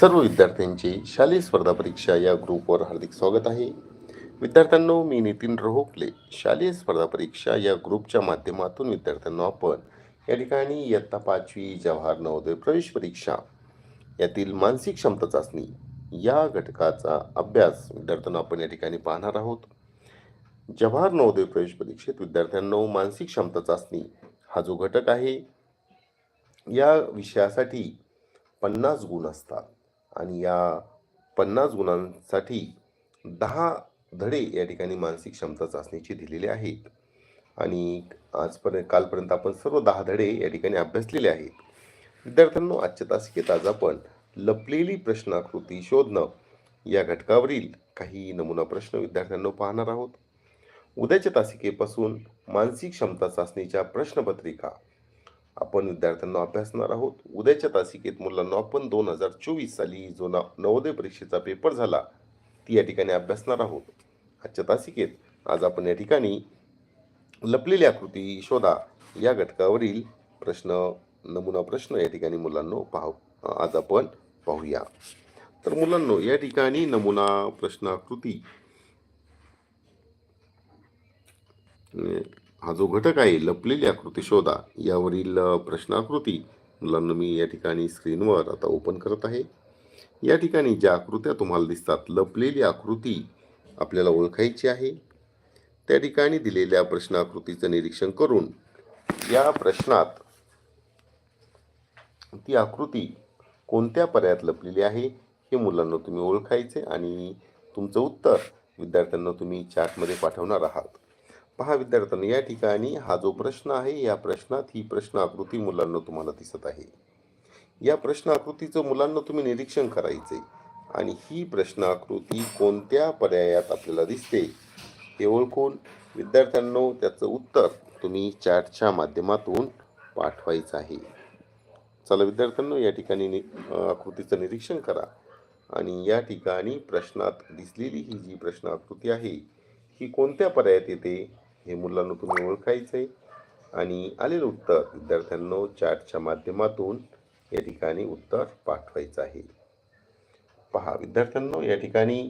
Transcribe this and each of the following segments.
सर्व विद्यार्थ्यांचे शालेय स्पर्धा परीक्षा या ग्रुपवर हार्दिक स्वागत आहे. विद्यार्थ्यांनो मी नितीन रोहोकले शालेय स्पर्धा परीक्षा या ग्रुपच्या माध्यमातून विद्यार्थ्यांना आपण या ठिकाणी इयत्ता पाचवी जवाहर नवोदय प्रवेश परीक्षा यातील मानसिक क्षमता चाचणी या घटकाचा अभ्यास विद्यार्थ्यांना आपण या ठिकाणी पाहणार आहोत. जवाहर नवोदय प्रवेश परीक्षेत विद्यार्थ्यांनो मानसिक क्षमता चाचणी हा जो घटक आहे या विषयासाठी पन्नास गुण असतात. आणि या पन्नास गुणांसाठी दहा धडे या ठिकाणी मानसिक क्षमता चाचणीचे दिलेले आहेत. आणि आजपर्यंत कालपर्यंत आपण सर्व दहा धडे या ठिकाणी अभ्यासलेले आहेत. विद्यार्थ्यांनो आजच्या तासिकेत आज आपण लपलेली प्रश्नाकृती शोधणं या घटकावरील काही नमुना प्रश्न विद्यार्थ्यांना पाहणार आहोत. उद्याच्या तासिकेपासून मानसिक क्षमता चाचणीच्या प्रश्नपत्रिका आपण विद्यार्थ्यांना अभ्यासणार आहोत. उद्याच्या तासिकेत मुलांना आपण दोन हजार चोवीस साली जो ना नवोदय परीक्षेचा पेपर झाला ती या ठिकाणी अभ्यासणार आहोत. आजच्या तासिकेत आज आपण या ठिकाणी लपलेली आकृती शोधा. या घटकावरील प्रश्न नमुना प्रश्न या ठिकाणी मुलांना पाहू आज आपण पाहूया. तर मुलांनो या ठिकाणी नमुना प्रश्नाकृती आकृती. हा जो घटक आहे लपलेली आकृती शोधा. यावरील प्रश्नाकृती मुलांना मी या ठिकाणी स्क्रीनवर आता ओपन करत आहे. या ठिकाणी ज्या आकृत्या तुम्हाला दिसतात लपलेली आकृती आपल्याला ओळखायची आहे. त्या ठिकाणी दिलेल्या प्रश्नाकृतीचं निरीक्षण करून या प्रश्नात ती आकृती कोणत्या पर्यायात लपलेली आहे हे मुलांना तुम्ही ओळखायचे आणि तुमचं उत्तर विद्यार्थ्यांना तुम्ही चॅटमध्ये पाठवणार आहात. पहा विद्यार्थ्यांनो या ठिकाणी हा जो प्रश्न आहे या प्रश्नात ही प्रश्न आकृती मुलांना तुम्हाला दिसत आहे. या प्रश्न आकृतीचं मुलांना तुम्ही निरीक्षण करायचे आणि ही प्रश्न आकृती कोणत्या पर्यायात आपल्याला दिसते हे ओळखून विद्यार्थ्यांनो त्याचं उत्तर तुम्ही चॅटच्या माध्यमातून पाठवायचं आहे. चला विद्यार्थ्यांनो या ठिकाणी नि आकृतीचं निरीक्षण करा आणि या ठिकाणी प्रश्नात दिसलेली ही जी प्रश्न आकृती आहे ही कोणत्या पर्यायात येते? हे मुलांना तुम्ही ओळखायचं आहे आणि आलेलं उत्तर विद्यार्थ्यांनो चॅटच्या माध्यमातून या ठिकाणी उत्तर पाठवायचं आहे. पहा विद्यार्थ्यांनो या ठिकाणी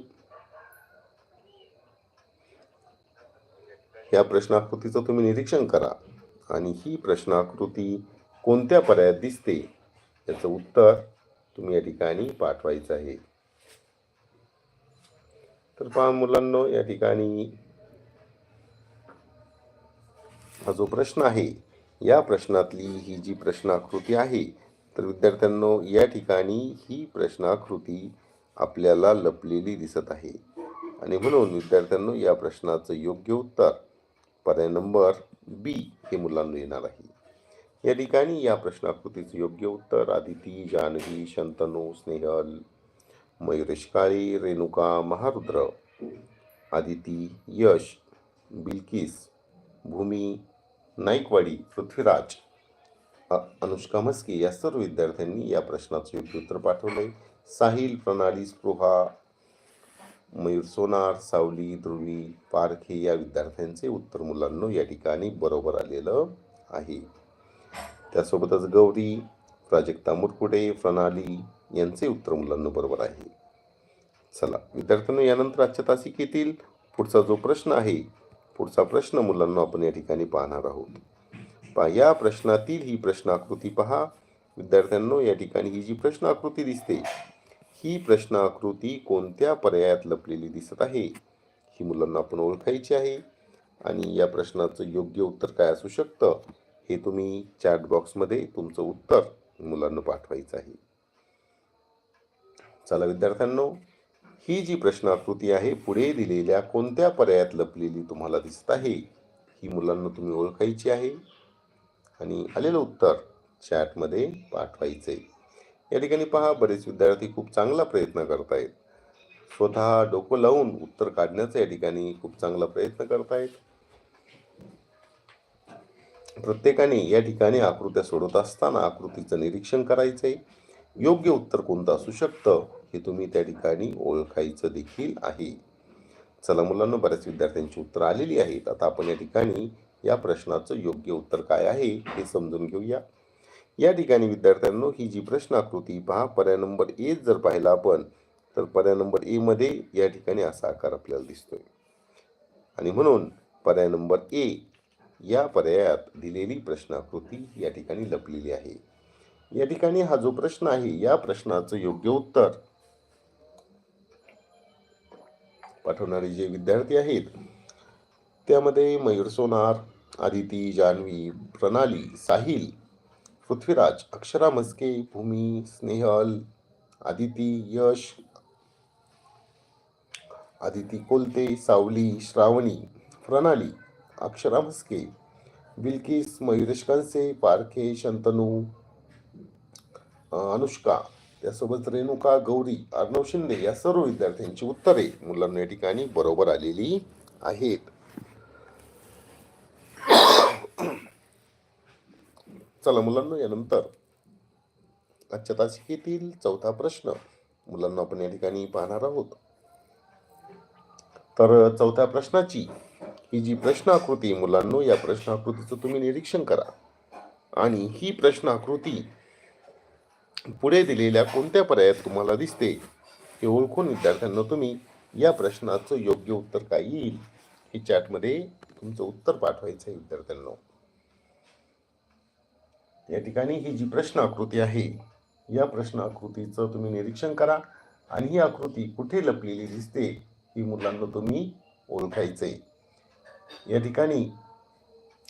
या प्रश्नाकृतीचं तुम्ही निरीक्षण करा. आणि ही प्रश्नाकृती कोणत्या पर्यायात दिसते याचं उत्तर तुम्ही या ठिकाणी पाठवायचं आहे. तर पहा मुलांनो या ठिकाणी हा जो प्रश्न आहे या प्रश्नातली ही जी प्रश्नाकृती आहे तर विद्यार्थ्यांनो या ठिकाणी ही प्रश्नाकृती आपल्याला लपलेली दिसत आहे. आणि म्हणून विद्यार्थ्यांनो या प्रश्नाचं योग्य उत्तर पर्याय नंबर बी हे मुलांना येणार आहे. या ठिकाणी या प्रश्नाकृतीचं योग्य उत्तर आदिती जानवी शंतनू स्नेहल मयुरेश काळे रेणुका महारुद्र आदिती यश बिल्किस भूमी नाईकवाडी पृथ्वीराज अ- अनुष्का मस्के या सर्व विद्यार्थ्यांनी या प्रश्नाचं योग्य उत्तर पाठवलंय. साहिल प्रणाली स्पृहा मयूर सोनार सावली ध्रुवी पारखे या विद्यार्थ्यांचे उत्तर मुलांनो या ठिकाणी बरोबर आलेलं आहे. त्यासोबतच गौरी प्राजक्ता मुरकुडे प्रणाली यांचे उत्तर मुलांना बरोबर आहे. चला विद्यार्थ्यांना यानंतर आजच्या तासिकेतील पुढचा जो प्रश्न आहे पुढचा प्रश्न मुलांना आपण या ठिकाणी पाहणार आहोत. पहा या प्रश्नातील ही प्रश्नाकृती पहा. विद्यार्थ्यांनो या ठिकाणी ही जी प्रश्नाकृती दिसते ही प्रश्नाकृती कोणत्या पर्यायात लपलेली दिसत आहे ही मुलांना आपण ओळखायची आहे. आणि या प्रश्नाचं योग्य उत्तर काय असू शकतं हे तुम्ही चॅट बॉक्समध्ये तुमचं उत्तर मुलांना पाठवायचं आहे. चला विद्यार्थ्यांनो ही जी प्रश्नाकृती आहे पुढे दिलेल्या कोणत्या पर्यायात लपलेली तुम्हाला दिसत आहे ही मुलांना तुम्ही ओळखायची आहे. आणि आलेलं उत्तर चॅटमध्ये पाठवायचं आहे या ठिकाणी पहा बरेच विद्यार्थी खूप चांगला प्रयत्न करतायत. स्वतः डोकं लावून उत्तर काढण्याचा या ठिकाणी खूप चांगला प्रयत्न करतायत. प्रत्येकाने या ठिकाणी आकृत्या सोडवत असताना आकृतीचं निरीक्षण करायचं आहे योग्य उत्तर कोणतं असू शकतं? हे तुम्ही त्या ठिकाणी ओळखायचं देखील आहे. चला मुलांना बऱ्याच विद्यार्थ्यांची उत्तरं आलेली आहेत. आता आपण या ठिकाणी या प्रश्नाचं योग्य उत्तर काय आहे हे समजून घेऊया. या ठिकाणी विद्यार्थ्यांनो ही जी प्रश्न आकृती पहा पर्याय नंबर ए जर पाहिला आपण तर पर्याय नंबर ए मध्ये या ठिकाणी असा आकार आपल्याला दिसतोय. आणि म्हणून पर्याय नंबर ए या पर्यायात दिलेली प्रश्नाकृती या ठिकाणी लपलेली आहे. या ठिकाणी हा जो प्रश्न आहे या प्रश्नाचं योग्य उत्तर पाठवणारे जे विद्यार्थी आहेत त्यामध्ये मयूर सोनार आदिती जान्हवी प्रणाली साहिल पृथ्वीराज अक्षरा मस्के भूमी स्नेहल आदिती यश आदिती कोलते सावली श्रावणी प्रणाली अक्षरा मस्के बिल्किस मयुरेश कंसे पारखे शंतनू अनुष्का त्यासोबत रेणुका गौरी अर्णव शिंदे या सर्व विद्यार्थ्यांची उत्तरे मुलांना या ठिकाणी बरोबर आलेली आहेत. चला मुलांना यानंतर आजच्या तासिकेतील चौथा प्रश्न मुलांना आपण या ठिकाणी पाहणार आहोत. तर चौथ्या प्रश्नाची ही जी प्रश्नाकृती मुलांनो या प्रश्नाकृतीचं तुम्ही निरीक्षण करा. आणि ही प्रश्नाकृती पुढे दिलेल्या कोणत्या पर्यायात तुम्हाला दिसते हे ओळखून विद्यार्थ्यांना तुम्ही या प्रश्नाचं योग्य उत्तर काय येईल हे चॅटमध्ये तुमचं उत्तर पाठवायचं आहे विद्यार्थ्यांना. या ठिकाणी ही जी प्रश्न आकृती आहे या प्रश्न आकृतीचं तुम्ही निरीक्षण करा आणि ही आकृती कुठे लपलेली दिसते ही मुलांना तुम्ही ओळखायचंय. या ठिकाणी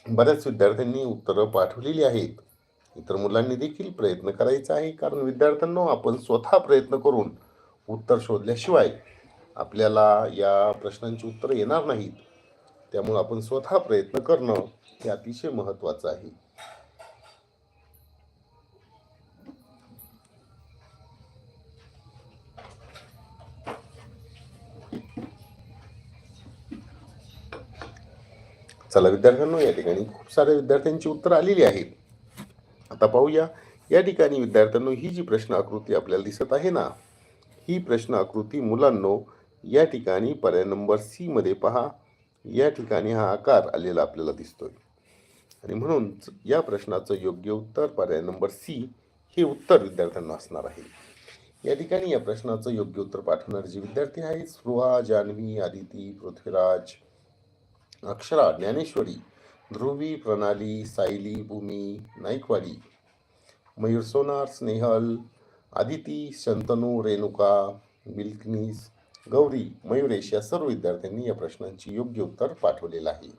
बऱ्याच विद्यार्थ्यांनी उत्तरं पाठवलेली आहेत. इतर मुलांनी देखील प्रयत्न करायचा आहे. कारण विद्यार्थ्यांना आपण स्वतः प्रयत्न करून उत्तर शोधल्याशिवाय आपल्याला या प्रश्नांची उत्तरं येणार नाहीत. त्यामुळे आपण स्वतः प्रयत्न करणं हे अतिशय महत्त्वाचं आहे. चला विद्यार्थ्यांना या ठिकाणी खूप साऱ्या विद्यार्थ्यांची उत्तरं आलेली आहेत. आता पाहूया. या ठिकाणी विद्यार्थ्यांनो ही जी प्रश्न आकृती आपल्याला दिसत आहे ना ही प्रश्न आकृती मुलांनो या ठिकाणी पर्याय नंबर सी मध्ये पहा. या ठिकाणी हा आकार आलेला आपल्याला दिसतोय. आणि म्हणून या प्रश्नाचं योग्य उत्तर पर्याय नंबर सी हे उत्तर विद्यार्थ्यांना असणार आहे. या ठिकाणी या प्रश्नाचं योग्य उत्तर पाठवणारे जे विद्यार्थी आहेत स्पृहा जान्हवी आदिती पृथ्वीराज अक्षरा ज्ञानेश्वरी ध्रुवी प्रणाली सायली भूमी नाईकवाडी. मयूर सोनार स्नेहल आदिती शंतनू रेणुका मिल्कनीस गौरी मयुरेश या सर्व विद्यार्थ्यांनी या प्रश्नांची योग्य उत्तर पाठवलेलं आहे.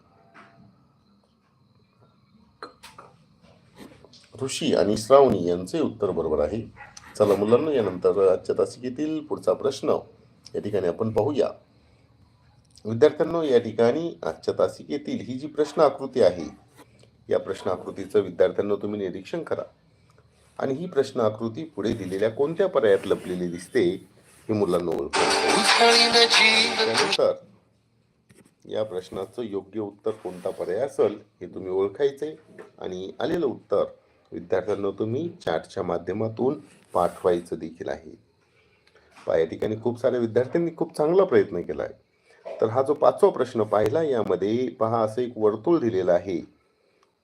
ऋषी आणि श्रावणी यांचे उत्तर बरोबर आहे. चला मुलांना यानंतर आजच्या तासिकेतील पुढचा प्रश्न या ठिकाणी आपण पाहूया. विद्यार्थ्यांना या ठिकाणी आजच्या तासिकेतील ही जी प्रश्न आकृती आहे या प्रश्न आकृतीचं विद्यार्थ्यांना तुम्ही निरीक्षण करा. आणि ही प्रश्न आकृती पुढे दिलेल्या कोणत्या पर्यायात लपलेली दिसते हे मुलांना ओळखून त्यानंतर या प्रश्नाचं योग्य उत्तर कोणता पर्याय असेल हे तुम्ही ओळखायचे. आणि आलेलं उत्तर विद्यार्थ्यांना तुम्ही चॅटच्या माध्यमातून पाठवायचं देखील आहे. या ठिकाणी खूप साऱ्या विद्यार्थ्यांनी खूप चांगला प्रयत्न केला आहे तर हा जो पाचवा प्रश्न पाहिला यामध्ये पहा असं एक वर्तुळ दिलेलं आहे.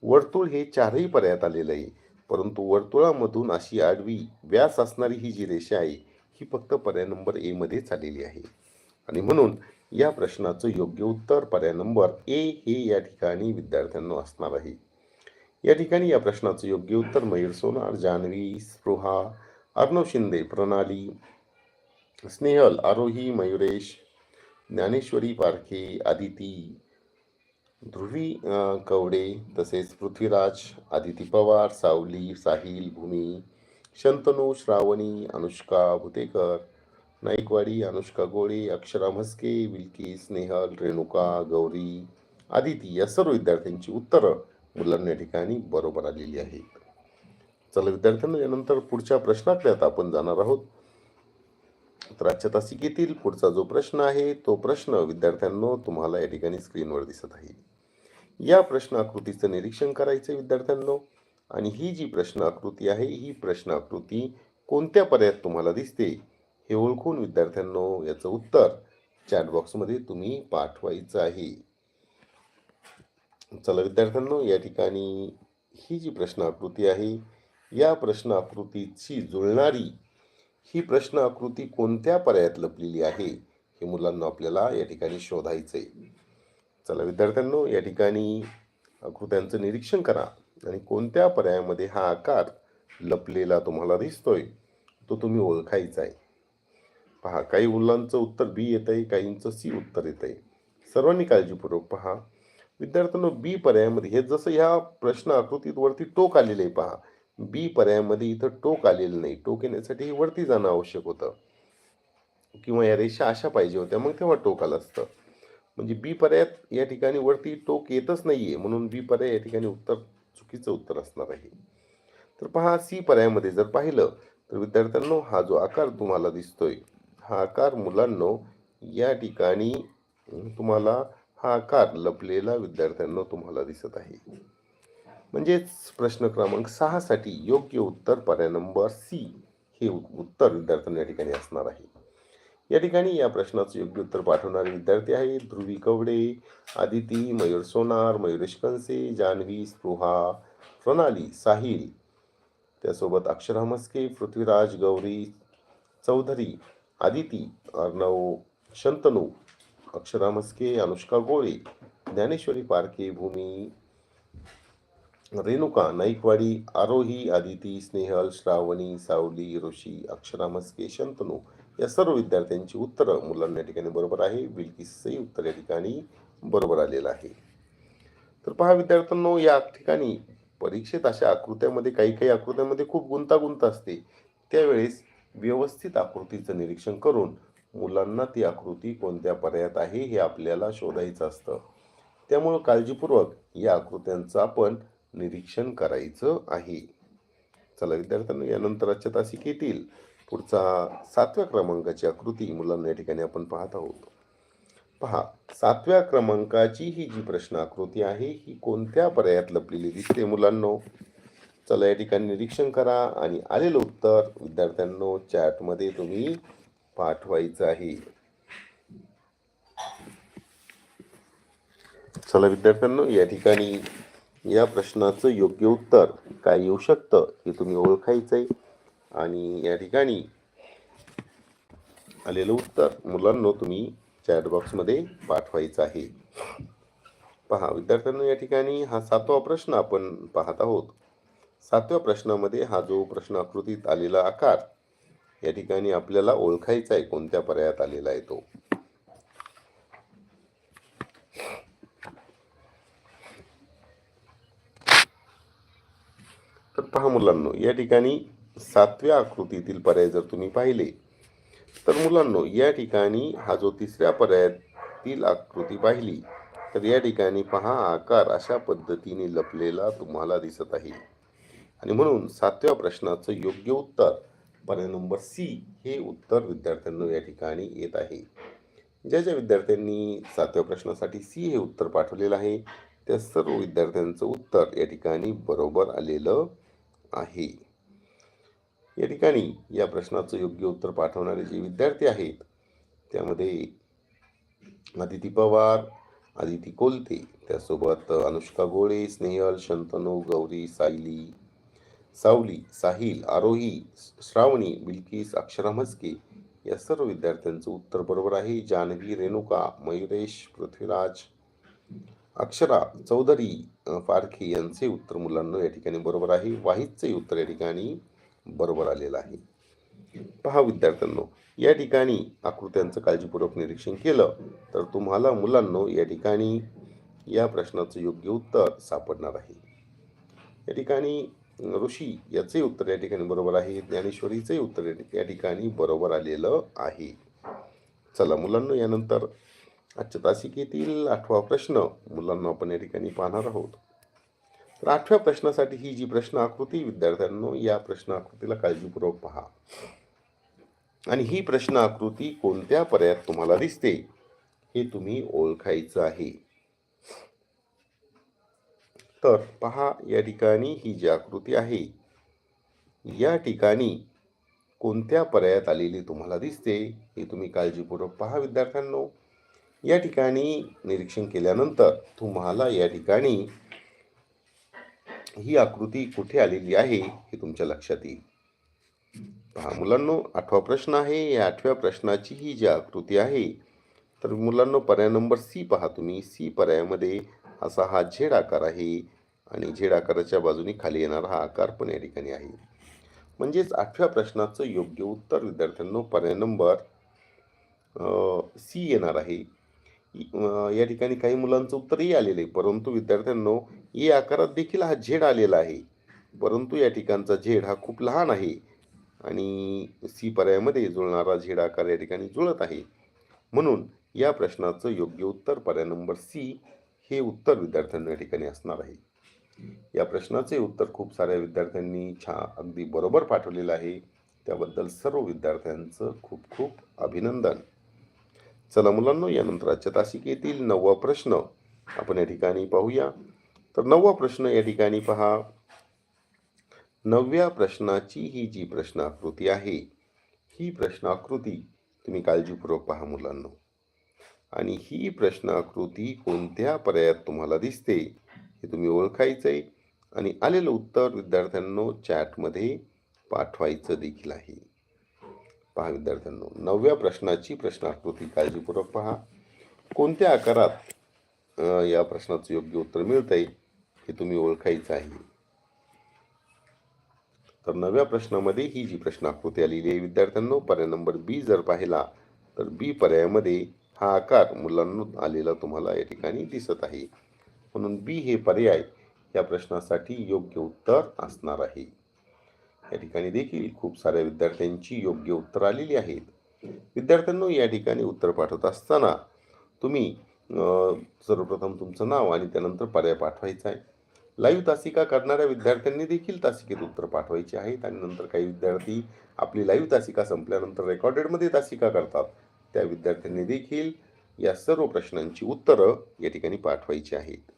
वर्तुळ हे चारही पर्यायात आलेलं आहे. परंतु वर्तुळामधून अशी आडवी व्यास असणारी ही जी रेषा आहे ही फक्त पर्याय नंबर ए मध्येच आलेली आहे. आणि म्हणून या प्रश्नाचं योग्य उत्तर पर्याय नंबर ए हे या ठिकाणी विद्यार्थ्यांना असणार आहे. या ठिकाणी या प्रश्नाचं योग्य उत्तर मयूर सोनार जान्हवी स्पृहा अर्णव शिंदे प्रणाली स्नेहल आरोही मयुरेश ज्ञानेश्वरी पारखे आदिती ध्रुवी कवडे तसेच पृथ्वीराज आदिती पवार सावली साहिल भूमी शंतनू श्रावणी अनुष्का भुतेकर नाईकवाडी अनुष्का गोळे अक्षरा म्हस्के विल्की स्नेहल रेणुका गौरी आदिती या सर्व विद्यार्थ्यांची उत्तरं मुलांना ठिकाणी बरोबर आलेली आहेत. चला विद्यार्थ्यांना यानंतर पुढच्या प्रश्नाकडे आता आपण जाणार आहोत. तर आजच्या तासिकेतील पुढचा जो प्रश्न आहे तो प्रश्न विद्यार्थ्यांनो तुम्हाला या ठिकाणी स्क्रीनवर दिसत आहे. या प्रश्न आकृतीचं निरीक्षण करायचं आहे विद्यार्थ्यांनो आणि ही जी प्रश्न आकृती आहे ही प्रश्न आकृती कोणत्या पर्यायात तुम्हाला दिसते हे ओळखून विद्यार्थ्यांनो याचं उत्तर चॅटबॉक्समध्ये तुम्ही पाठवायचं आहे. चला विद्यार्थ्यांनो या ठिकाणी ही जी प्रश्न आकृती आहे या प्रश्न आकृतीची जुळणारी ही प्रश्न आकृती कोणत्या पर्यायात लपलेली आहे हे मुलांना आपल्याला या ठिकाणी शोधायचं आहे चला विद्यार्थ्यांनो या ठिकाणी आकृत्यांचं निरीक्षण करा आणि कोणत्या पर्यायामध्ये हा आकार लपलेला तुम्हाला दिसतोय तो तुम्ही ओळखायचा आहे. पहा काही मुलांचं उत्तर बी येत आहे काहींचं सी उत्तर येत आहे सर्वांनी काळजीपूर्वक पहा. विद्यार्थ्यांनो बी पर्यायामध्ये हे जसं ह्या प्रश्न आकृतीवरती टोक आलेलं आहे पहा. बी पर्यायामध्ये इथं टोक आलेलं नाही. टोक येण्यासाठी वरती जाणं आवश्यक होतं. किंवा या रेषा अशा पाहिजे होत्या मग तेव्हा टोक आलं असतं. म्हणजे बी पर्यायात या ठिकाणी वरती टोक येतच नाही आहे म्हणून बी पर्याय या ठिकाणी उत्तर चुकीचं उत्तर असणार आहे. तर पहा सी पर्यायामध्ये जर पाहिलं तर विद्यार्थ्यांनो हा जो आकार तुम्हाला दिसतोय हा आकार मुलांनो या ठिकाणी तुम्हाला हा आकार लपलेला विद्यार्थ्यांना तुम्हाला दिसत आहे. म्हणजेच प्रश्न क्रमांक सहासाठी योग्य उत्तर पर्याय नंबर सी हे उत्तर विद्यार्थ्यांना या ठिकाणी असणार आहे. या ठिकाणी या प्रश्नाचं योग्य उत्तर पाठवणारे विद्यार्थी आहेत ध्रुवी कवडे आदिती मयूर सोनार मयुरेश कंसे जान्हवी स्पृहा प्रणाली साहिल. त्यासोबत अक्षरा मस्के पृथ्वीराज गौरी चौधरी आदिती अर्णव शंतनू अक्षरा मस्के अनुष्का गोळे ज्ञानेश्वरी पारखे भूमी रेणुका नाईकवाडी आरोही आदिती स्नेहल श्रावणी सावली ऋषी अक्षरामस्के शंतनू या सर्व विद्यार्थ्यांची उत्तरं मुलांना या ठिकाणी बरोबर आहे. विलकीसही उत्तर या ठिकाणी बरोबर आलेलं आहे. तर पहा विद्यार्थ्यांनो या ठिकाणी परीक्षेत अशा आकृत्यामध्ये काही काही आकृत्यामध्ये खूप गुंतागुंत असते. त्यावेळेस व्यवस्थित आकृतीचं निरीक्षण करून मुलांना ती आकृती कोणत्या पर्यायात आहे हे आपल्याला शोधायचं असतं. त्यामुळं काळजीपूर्वक या आकृत्यांचं आपण निरीक्षण करायचं आहे. चला विद्यार्थ्यांनो यानंतर आजच्या तासिक येतील. पुढचा सातव्या क्रमांकाची आकृती मुलांना या ठिकाणी आपण पाहत आहोत. पहा सातव्या क्रमांकाची ही जी प्रश्न आकृती आहे ही कोणत्या पर्यायात लपलेली दिसते मुलांनो? चला या ठिकाणी निरीक्षण करा आणि आलेलं उत्तर विद्यार्थ्यांनो चॅटमध्ये तुम्ही पाठवायचं आहे. चला विद्यार्थ्यांनो या ठिकाणी या प्रश्नाचं योग्य उत्तर काय येऊ शकतं हे तुम्ही ओळखायचं आहे आणि या ठिकाणी आलेलं उत्तर मुलांनो तुम्ही चॅट बॉक्समध्ये पाठवायचं आहे. पहा विद्यार्थ्यांना या ठिकाणी हा सातवा प्रश्न आपण पाहत आहोत. सातव्या प्रश्नामध्ये हा जो प्रश्न आकृतीत आलेला आकार या ठिकाणी आपल्याला ओळखायचा आहे कोणत्या पर्यायात आलेला आहे तो. तर पहा मुलांनो या ठिकाणी सातव्या आकृतीतील पर्याय जर तुम्ही पाहिले तर मुलांनो या ठिकाणी हा जो तिसऱ्या पर्यायातील आकृती पाहिली तर या ठिकाणी पहा आकार अशा पद्धतीने लपलेला तुम्हाला दिसत आहे. आणि म्हणून सातव्या प्रश्नाचं योग्य उत्तर पर्याय नंबर सी हे उत्तर विद्यार्थ्यांना या ठिकाणी येत आहे. ज्या ज्या विद्यार्थ्यांनी सातव्या प्रश्नासाठी सी हे उत्तर पाठवलेलं आहे त्या सर्व विद्यार्थ्यांचं उत्तर या ठिकाणी बरोबर आलेलं आहे. या ठिकाणी या प्रश्नाचं योग्य उत्तर पाठवणारे जे विद्यार्थी आहेत त्यामध्ये अदिती पवार आदिती कोलते त्यासोबत अनुष्का गोळे स्नेहल शंतनू गौरी सायली सावली साहिल आरोही श्रावणी बिल्किस अक्षरा म्हस्के या सर्व विद्यार्थ्यांचं उत्तर बरोबर आहे. जान्हवी रेणुका मयुरेश पृथ्वीराज अक्षरा चौधरी अ, पारखे यांचे उत्तर मुलांना या ठिकाणी बरोबर आहे. वाहितचे उत्तर या ठिकाणी बरोबर आलेलं आहे. पहा विद्यार्थ्यांनो या ठिकाणी आकृत्यांचं काळजीपूर्वक निरीक्षण केलं तर तुम्हाला मुलांनो या ठिकाणी या प्रश्नाचं योग्य उत्तर सापडणार आहे. या ठिकाणी ऋषी याचे उत्तर या ठिकाणी बरोबर आहे. ज्ञानेश्वरीचे उत्तर या या ठिकाणी बरोबर आलेलं आहे. चला मुलांनो यानंतर आजच्या तासिकेतील आठवा प्रश्न. मुलांना आपण या ठिकाणी पाहणार आहोत. तर आठव्या प्रश्नासाठी ही जी प्रश्न आकृती विद्यार्थ्यांनो या प्रश्न आकृतीला काळजीपूर्वक पहा. आणि ही प्रश्न आकृती कोणत्या पर्यायात तुम्हाला दिसते हे तुम्ही ओळखायचं आहे. तर पहा या ठिकाणी ही जी आकृती आहे या ठिकाणी कोणत्या पर्यायात आलेली तुम्हाला दिसते हे तुम्ही काळजीपूर्वक पहा विद्यार्थ्यांनो. या ठिकाणी निरीक्षण केल्यानंतर तुम्हाला या ठिकाणी ही आकृती कुठे आलेली आहे हे तुमच्या लक्षात येईल. पहा मुलांनो आठवा प्रश्न आहे. या आठव्या प्रश्नाची ही जी आकृती आहे तर मुलांनो पर्याय नंबर सी पहा तुम्ही. सी पर्यायामध्ये असा हा झेड आकार आहे आणि झेड आकाराच्या बाजूने खाली येणारा हा आकार पण या ठिकाणी आहे. म्हणजेच आठव्या प्रश्नाचं योग्य उत्तर विद्यार्थ्यांनो पर्याय नंबर सी येणार आहे. या ठिकाणी काही मुलांचं उत्तरही आलेलं आहे. परंतु विद्यार्थ्यांनो ए आकारात देखील हा झेड आलेला आहे. परंतु या ठिकाणचा झेड हा खूप लहान आहे. आणि सी पर्यायामध्ये जुळणारा झेड आकार या ठिकाणी जुळत आहे. म्हणून या प्रश्नाचं योग्य उत्तर पर्याय नंबर सी हे उत्तर विद्यार्थ्यांना या ठिकाणी असणार आहे. या प्रश्नाचे उत्तर खूप साऱ्या विद्यार्थ्यांनी छा अगदी बरोबर पाठवलेलं आहे. त्याबद्दल सर्व विद्यार्थ्यांचं खूप खूप अभिनंदन. चला मुलांनो यानंतर आजच्या तासिकेतील नववा प्रश्न आपण या ठिकाणी पाहूया. तर नववा प्रश्न या ठिकाणी पहा. नवव्या प्रश्नाची ही जी प्रश्नाकृती आहे ही प्रश्नाकृती तुम्ही काळजीपूर्वक पहा मुलांनो. आणि ही प्रश्नाकृती कोणत्या पर्यायात तुम्हाला दिसते हे तुम्ही ओळखायचं आहे आणि आलेलं उत्तर विद्यार्थ्यांनो चॅटमध्ये पाठवायचं देखील आहे. पहा विद्यार्थ्यांनो नवव्या प्रश्नाची प्रश्नाकृती काळजीपूर्वक पहा. कोणत्या आकारात या प्रश्नाचं योग्य उत्तर मिळतंय हे तुम्ही ओळखायचं आहे? तर नव्या प्रश्नामध्ये ही जी प्रश्नाकृती आलेली आहे विद्यार्थ्यांनो पर्याय नंबर बी जर पाहिला तर बी पर्यायामध्ये हा आकार मुलांना आलेला तुम्हाला या ठिकाणी दिसत आहे. म्हणून बी हे पर्याय या प्रश्नासाठी योग्य उत्तर असणार आहे. या ठिकाणी देखील खूप साऱ्या विद्यार्थ्यांची योग्य उत्तर आलेली आहेत. विद्यार्थ्यांनो या ठिकाणी उत्तर पाठवत असताना तुम्ही सर्वप्रथम तुमचं नाव आणि त्यानंतर पर्याय पाठवायचा आहे. लाईव्ह तासिका करणाऱ्या विद्यार्थ्यांनी देखील तासिकेत उत्तर पाठवायचे आहेत आणि नंतर काही विद्यार्थी आपली लाईव्ह तासिका संपल्यानंतर रेकॉर्डेडमध्ये तासिका करतात. त्या विद्यार्थ्यांनी देखील या सर्व प्रश्नांची उत्तरं या ठिकाणी पाठवायची आहेत.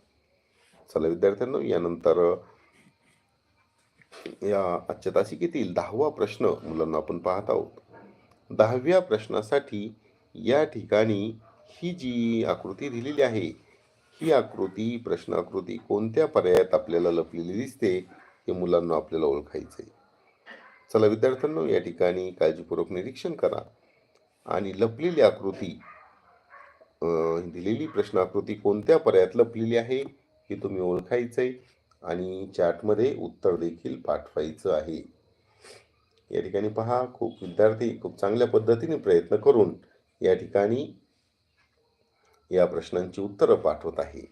चला विद्यार्थ्यांनो यानंतर या आजच्या तासिकेतील दहावा प्रश्न मुलांना आपण पाहत आहोत. दहाव्या प्रश्नासाठी या ठिकाणी ही जी आकृती दिलेली आहे ही आकृती प्रश्नाकृती कोणत्या पर्यायात आपल्याला लपलेली दिसते हे मुलांना आपल्याला ओळखायचे चला विद्यार्थ्यांनो या ठिकाणी काळजीपूर्वक निरीक्षण करा. आणि लपलेली आकृती दिलेली प्रश्नाकृती कोणत्या पर्यायात लपलेली आहे हे तुम्ही ओळखायचंय. आणि चॅटमध्ये उत्तर देखील पाठवायचं आहे. या ठिकाणी पहा खूप विद्यार्थी खूप चांगल्या पद्धतीने प्रयत्न करून या ठिकाणी या प्रश्नांची उत्तरं पाठवत आहे.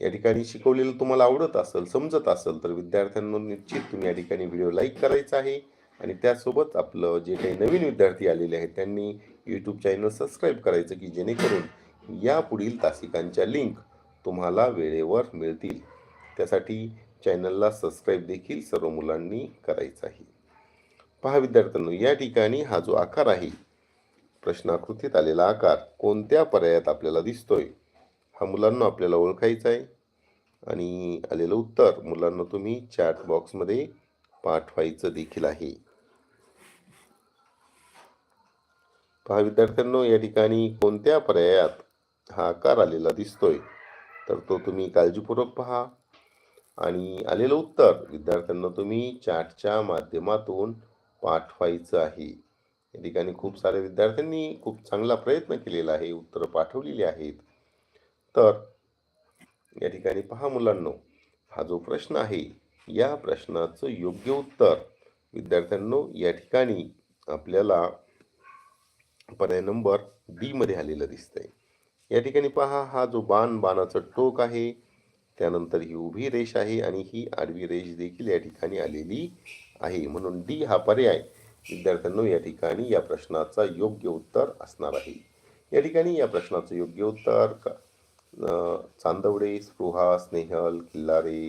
या ठिकाणी शिकवलेलं तुम्हाला आवडत असेल समजत असेल तर विद्यार्थ्यांना निश्चित तुम्ही या ठिकाणी व्हिडिओ लाईक करायचा आहे. आणि त्यासोबत आपलं जे काही नवीन विद्यार्थी आलेले आहेत त्यांनी यूट्यूब चॅनल सबस्क्राईब करायचं की जेणेकरून या पुढील तासिकांच्या लिंक तुम्हाला वेळेवर मिळतील. त्यासाठी चॅनलला सबस्क्राईब देखील सर्व मुलांनी करायचं आहे. पहा विद्यार्थ्यांनो या ठिकाणी हा जो आकार आहे प्रश्नाकृतीत आलेला आकार कोणत्या पर्यायात आपल्याला दिसतोय हा मुलांना आपल्याला ओळखायचा आहे. आणि आलेलं उत्तर मुलांना तुम्ही चॅट बॉक्समध्ये पाठवायचं देखील आहे. पहा विद्यार्थ्यांनो या ठिकाणी कोणत्या पर्यायात हा आकार आलेला दिसतोय तर तो तुम्ही काळजीपूर्वक पहा. आणि आलेलं उत्तर विद्यार्थ्यांना तुम्ही चॅटच्या माध्यमातून पाठवायचं आहे. या ठिकाणी खूप साऱ्या विद्यार्थ्यांनी खूप चांगला प्रयत्न केलेला आहे उत्तरं पाठवलेली आहेत. तर या ठिकाणी पहा मुलांनो हा जो प्रश्न आहे या प्रश्नाचं योग्य उत्तर विद्यार्थ्यांनो या ठिकाणी आपल्याला पर्याय नंबर डी मध्ये आलेलं दिसतंय. या ठिकाणी पहा हा जो बाण बाणाचं टोक आहे त्यानंतर ही उभी रेष आहे आणि ही आडवी रेष देखील या ठिकाणी आलेली आहे. म्हणून डी हा पर्याय. विद्यार्थ्यांनो या ठिकाणी या प्रश्नाचा योग्य उत्तर असणार आहे. या ठिकाणी या प्रश्नाचं योग्य उत्तर चांदवडे स्पृहा स्नेहल किल्लारे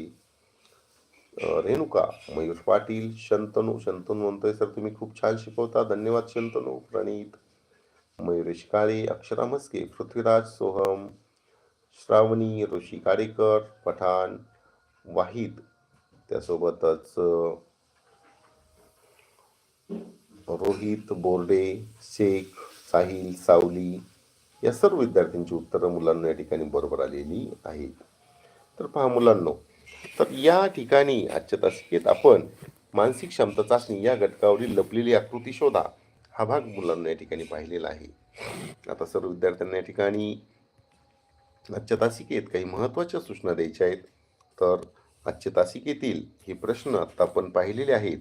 रेणुका मयूर पाटील शंतनू शंतनू म्हणतोय सर तुम्ही खूप छान शिकवता. धन्यवाद शंतनू प्रणीत मयुरेश काळे अक्षरा मस्के पृथ्वीराज सोहम श्रावणी ऋषी काडेकर पठाण वाहिद त्यासोबतच रोहित बोर्डे शेख साहिल सावली या सर्व विद्यार्थ्यांची उत्तरं मुलांना या ठिकाणी बरोबर आलेली आहेत. तर पहा मुलांनो तर या ठिकाणी आजच्या तासिकेत आपण मानसिक क्षमता चाचणी या घटकावरील लपलेली आकृती शोधा. हा भाग मुलांना या ठिकाणी पाहिलेला आहे. आता सर्व विद्यार्थ्यांना या ठिकाणी आजच्या तासिकेत काही महत्त्वाच्या सूचना द्यायच्या आहेत. तर आजच्या तासिकेतील हे प्रश्न आत्ता आपण पाहिलेले आहेत.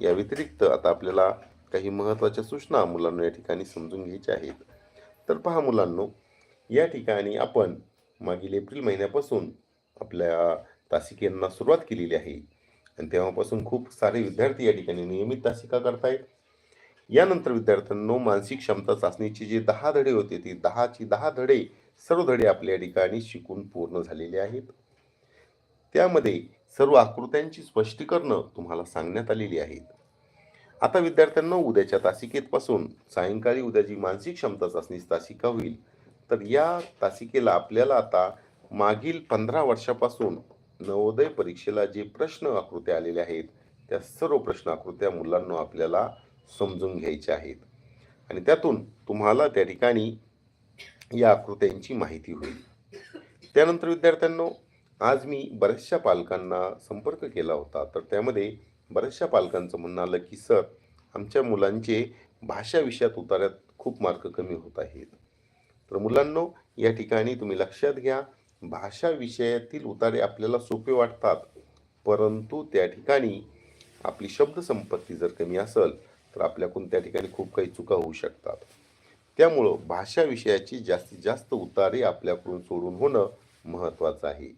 या व्यतिरिक्त आता आपल्याला काही महत्त्वाच्या सूचना मुलांना या ठिकाणी समजून घ्यायच्या आहेत. तर पहा मुलांनो या ठिकाणी आपण मागील एप्रिल महिन्यापासून आपल्या तासिकेंना सुरुवात केलेली आहे. आणि तेव्हापासून खूप सारे विद्यार्थी या ठिकाणी नियमित तासिका करतायत. यानंतर विद्यार्थ्यांनो मानसिक क्षमता चाचणीचे जे दहा धडे होते ती दहाची दहा धडे सर्व धडे आपल्या ठिकाणी शिकून पूर्ण झालेले आहेत. त्यामध्ये सर्व आकृत्यांची स्पष्टीकरणं तुम्हाला सांगण्यात आलेली आहेत. आता विद्यार्थ्यांना उद्याच्या तासिकेतपासून सायंकाळी उद्या जी मानसिक क्षमता चाचणी तासिका होईल. तर या तासिकेला आपल्याला आता मागील पंधरा वर्षापासून नवोदय परीक्षेला जे प्रश्न आकृत्या आलेल्या आहेत त्या सर्व प्रश्न आकृत्या मुलांना आपल्याला समजून घ्यायच्या आहेत. आणि त्यातून तुम्हाला त्या ठिकाणी या आकृत्यांची माहिती होईल. त्यानंतर विद्यार्थ्यांनो आज मी बऱ्याचशा पालकांना संपर्क केला होता. तर त्यामध्ये बऱ्याचशा पालकांचं म्हणणं आलं की सर आमच्या मुलांचे भाषा विषयात उतार्यात खूप मार्क कमी होत आहेत. तर मुलांनो या ठिकाणी तुम्ही लक्षात घ्या भाषा विषयातील उतारे आपल्याला सोपे वाटतात. परंतु त्या ठिकाणी आपली शब्दसंपत्ती जर कमी असेल तर आपल्याकडून त्या ठिकाणी खूप काही चुका होऊ शकतात. त्यामुळं भाषा विषयाची जास्तीत जास्त उतारे आपल्याकडून सोडून होणं महत्त्वाचं आहे.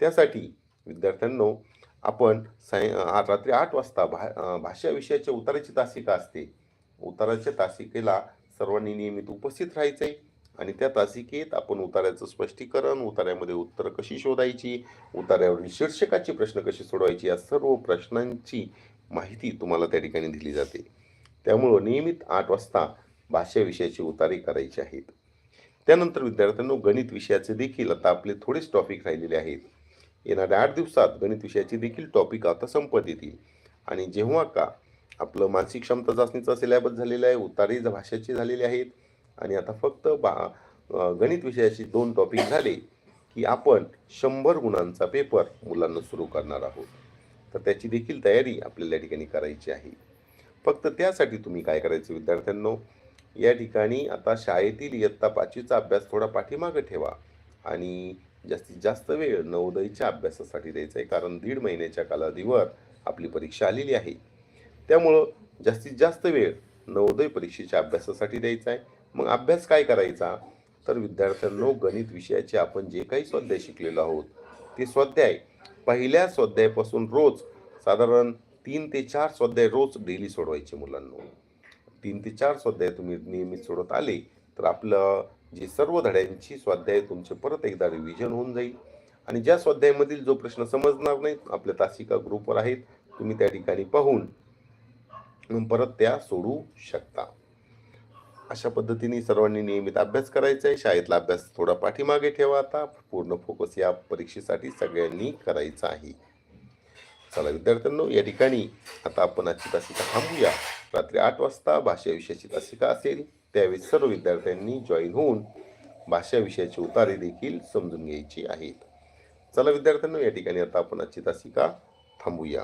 त्यासाठी विद्यार्थ्यांनो आपण साय रात्री आठ वाजता भा भाषा विषयाच्या उताराची तासिका असते. उताराच्या तासिकेला सर्वांनी नियमित उपस्थित राहायचं आहे आणि त्या तासिकेत आपण उतार्याचं स्पष्टीकरण उतार्यामध्ये उत्तरं कशी शोधायची उतार्यावरील शीर्षकाचे प्रश्न कसे सोडवायचे या सर्व प्रश्नांची माहिती तुम्हाला त्या ठिकाणी दिली जाते. त्यामुळं नियमित आठ वाजता भाषाविषयाची उतारी उतारे करायची आहेत. त्यानंतर विद्यार्थ्यांनो गणित विषयाचे देखील आता आपले थोडेच टॉपिक राहिलेले आहेत. येणाऱ्या आठ दिवसात गणित विषयाचे देखील टॉपिक आता संपत येतील. आणि जेव्हा का आपलं मानसिक क्षमता चाचणीचा सिलेबस झालेला आहे उतारी भाषाची झालेली आहेत आणि आता फक्त बा गणित विषयाचे दोन टॉपिक झाले की आपण शंभर गुणांचा पेपर मुलांना सुरू करणार आहोत. तर त्याची देखील तयारी आपल्याला या ठिकाणी करायची आहे. फक्त त्यासाठी तुम्ही काय करायचं विद्यार्थ्यांनो या ठिकाणी आता शाळेतील इयत्ता पाचवीचा अभ्यास थोडा पाठीमागं ठेवा आणि जास्तीत जास्त वेळ नवोदयच्या अभ्यासासाठी द्यायचा आहे कारण दीड महिन्याच्या कालावधीवर आपली परीक्षा आलेली आहे. त्यामुळं जास्तीत जास्त वेळ नवोदय परीक्षेच्या अभ्यासासाठी द्यायचा आहे मग अभ्यास काय करायचा? तर विद्यार्थ्यांनो गणित विषयाचे आपण जे काही स्वाध्याय शिकलेलो आहोत ते स्वाध्याय पहिल्या स्वाध्यायापासून रोज साधारण तीन ते चार स्वाध्याय रोज डेली सोडवायचे मुलांना. तीन ते चार स्वाध्याय तुम्ही नियमित सोडत आले तर आपलं जे सर्व धड्यांची स्वाध्याय तुमचे परत एकदा रिव्हिजन होऊन जाईल. आणि ज्या स्वाध्यायामधील जो प्रश्न समजणार नाही आपल्या तासिका ग्रुपवर आहेत तुम्ही त्या ठिकाणी पाहून परत त्या सोडू शकता. अशा पद्धतीने सर्वांनी नियमित अभ्यास करायचा आहे. शाळेतला अभ्यास थोडा पाठीमागे ठेवा आता. पूर्ण फोकस या परीक्षेसाठी सगळ्यांनी करायचा आहे. चला विद्यार्थ्यांनो या ठिकाणी आता आपण आजची तासिका थांबूया. रात्री आठ वाजता भाषा विषयाची तासिका असेल त्यावेळी सर्व विद्यार्थ्यांनी जॉईन होऊन भाषा विषयाची उतारे देखील समजून घ्यायची आहेत. चला विद्यार्थ्यांनो या ठिकाणी आता आपण आजची तासिका थांबूया.